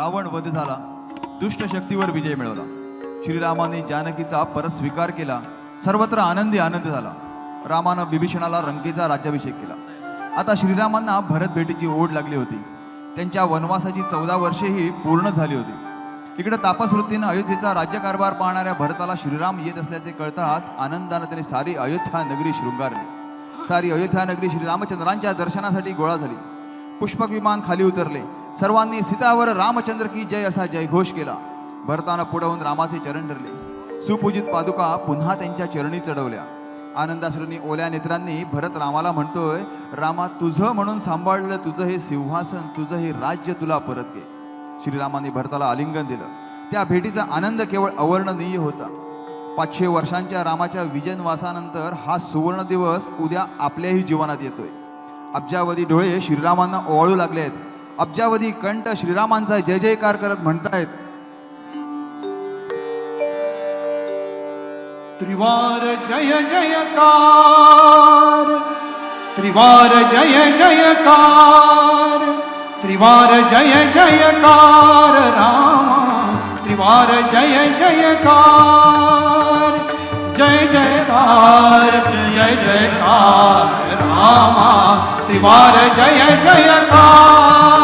रावण वध झाला. दुष्ट शक्तीवर विजय मिळवला. श्रीरामाने जानकीचा परत स्वीकार केला. सर्वत्र आनंदी आनंद झाला. रामानं बिभीषणाला रंकेचा राज्याभिषेक केला. आता श्रीरामांना भरत भेटीची ओढ लागली होती. त्यांच्या वनवासाची चौदा वर्षेही पूर्ण झाली होती. इकडे तापसवृत्तीनं अयोध्येचा राज्यकारभार पाहणाऱ्या भरताला श्रीराम येत असल्याचे कळताच आनंदानं त्याने सारी अयोध्या नगरी शृंगारली. सारी अयोध्या नगरी श्रीरामचंद्रांच्या दर्शनासाठी गोळा झाली. पुष्पक विमान खाली उतरले. सर्वांनी सीतावर रामचंद्र की जय असा जयघोष केला. भरतानं पुढवून रामाचे चरण धरले. सुपूजित पादुका पुन्हा त्यांच्या चरणी चढवल्या. आनंदाश्रूंनी ओल्या नेत्रांनी भरत रामाला म्हणतोय रामा तुझं म्हणून सांभाळलं तुझं हे सिंहासन तुझं हे राज्य तुला परत घे. श्रीरामाने भरताला आलिंगन दिलं. त्या भेटीचा आनंद केवळ अवर्णनीय होता. पाचशे वर्षांच्या रामाच्या विजनवासानंतर हा सुवर्ण दिवस उद्या आपल्याही जीवनात येतोय. अब्जावधी डोळे श्रीरामांना ओवाळू लागले आहेत अब्जावधी कंठ श्रीरामांचा जय जयकार करत म्हणतायत. त्रिवार जय जयकार त्रिवार जय जयकार त्रिवार जय जयकार राम त्रिवार जय जयकार जय जयकार जय जयकार रामा त्रिवार जय जयकार।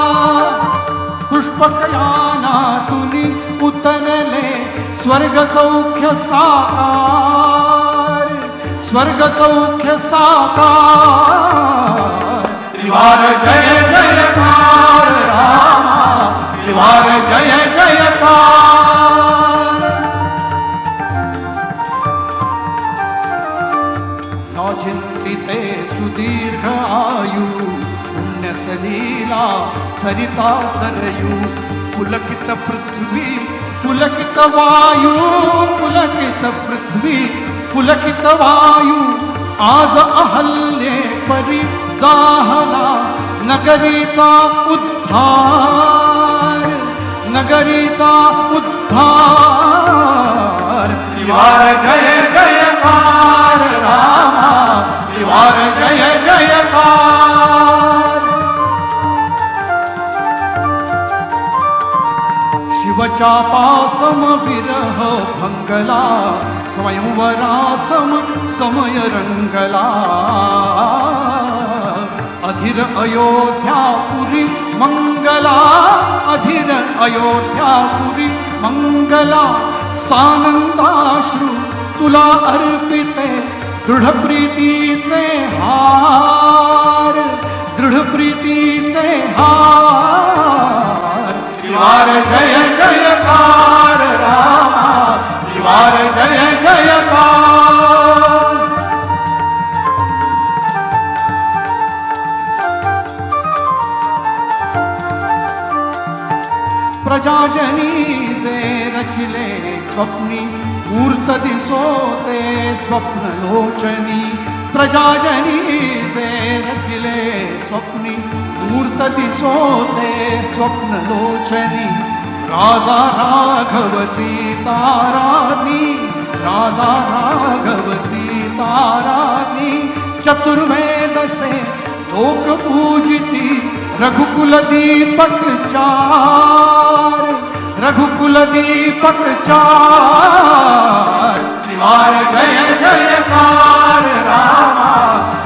पुष्पकयानातून उतरले स्वर्ग सौख्य साकार। स्वर्ग सौख्य साकार। त्रिवार जय जयकार, रामा। त्रिवार जय न चिंतिते सुदीर्घ आयु। पुण्यसलीला सरिता सरयू पुलकित पृथ्वी पुलकित वायू पुलकित पृथ्वी पुलकित वायू आज अहल्ये परी जाहला नगरीचा उद्धार नगरीचा उद्धार. शिवचापासम विरह भंगला स्वयंवरासम समय रंगला. अधीर अयोध्यापुरी मंगला अधीर अयोध्यापुरी मंगला. सानंदाश्रू तुला अर्पिते दृढ प्रीतीचे हार दृढ प्रीतीचे हार. जय जयकार रामा त्रिवार जय जयकार। प्रजाजनी जे रचिले स्वप्नी मूर्त दिसोते स्वप्न लोचनी प्रजाजनी जे रचिले स्वप्नी मूर्त दिसोते स्वप्न लोचनी राजा राघव सीतारानी राजा राघव सीतारानी चतुर्वेद से लोक पूजिती रघुकुल दीपक चार रघुकुल दीपक चार। त्रिवार जय जयकार रामा।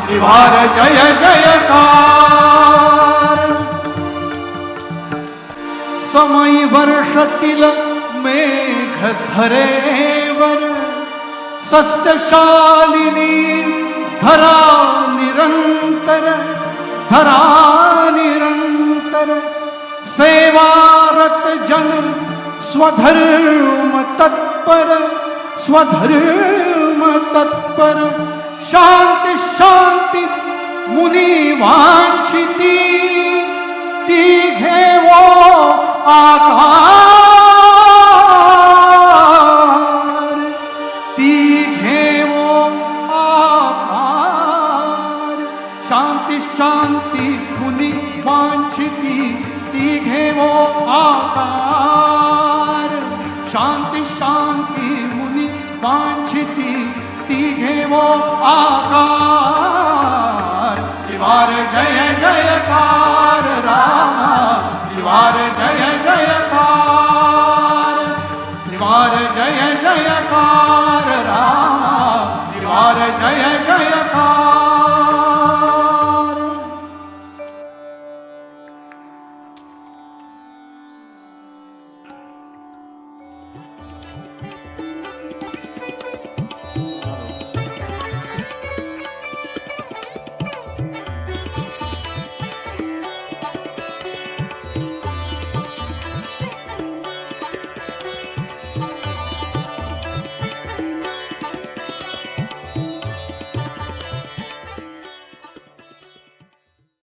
त्रिवार जय जय समय वर्षतील मेघ धरेवर सस्यशालिनी धरा निरंतर धरा निरंतर। सेवारत जन स्वधर्म तत्पर स्वधर्म तत्पर। शांती शांती मुनी वांछिती आकार। ती घेवो आकार। शांती शांती धुनी वांछिती ती घेवो आकार। शांति शांति मुनि वांछिती ती घेवो आकार। दिवार जय जयकार रामा। दिवार जय जय जयकार